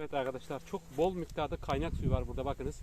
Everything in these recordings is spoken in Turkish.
Evet arkadaşlar çok bol miktarda kaynak suyu var burada bakınız.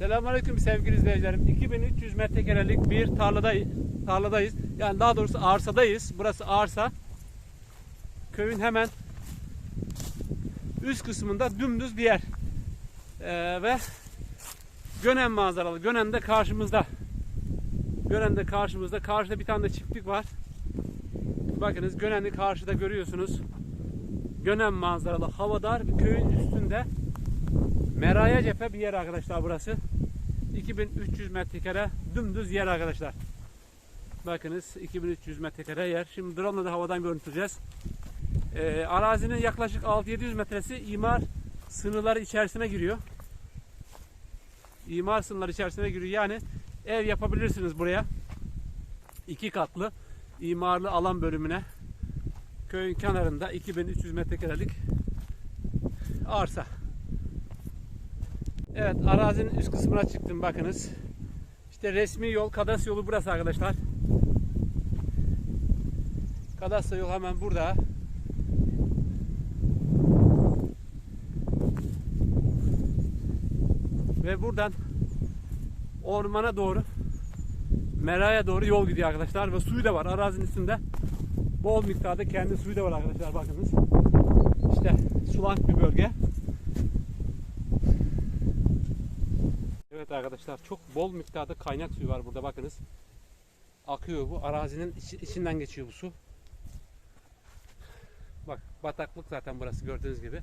Selamünaleyküm sevgili izleyicilerim. 2300 metrekarelik bir tarladayız. Tarladayız. Yani daha doğrusu arsadayız. Burası arsa. Köyün hemen üst kısmında dümdüz bir yer. Ee, ve Gönen manzaralı. Gönen de karşımızda. Gönen de karşımızda. Karşıda bir tane de çiftlik var. Bakınız Gönen'i karşıda görüyorsunuz. Gönen manzaralı havadar bir köyün üstünde Meraya cephe bir yer arkadaşlar burası. 2300 metrekare dümdüz yer arkadaşlar. Bakınız 2300 metrekare yer. Şimdi drone da havadan görüntüleyeceğiz. Ee, arazinin yaklaşık 6-700 metresi imar sınırları içerisine giriyor. İmar sınırları içerisine giriyor. Yani ev yapabilirsiniz buraya. İki katlı imarlı alan bölümüne köyün kenarında 2300 metrekarelik arsa. Evet arazinin üst kısmına çıktım bakınız. İşte resmi yol kadastro yolu burası arkadaşlar. Kadastro yol hemen burada. Ve buradan ormana doğru Mera'ya doğru yol gidiyor arkadaşlar ve suyu da var arazinin üstünde. Bol miktarda kendi suyu da var arkadaşlar bakınız. İşte sulak bir bölge. Evet arkadaşlar çok bol miktarda kaynak suyu var burada bakınız. Akıyor bu. Arazinin içi- içinden geçiyor bu su. Bak bataklık zaten burası gördüğünüz gibi.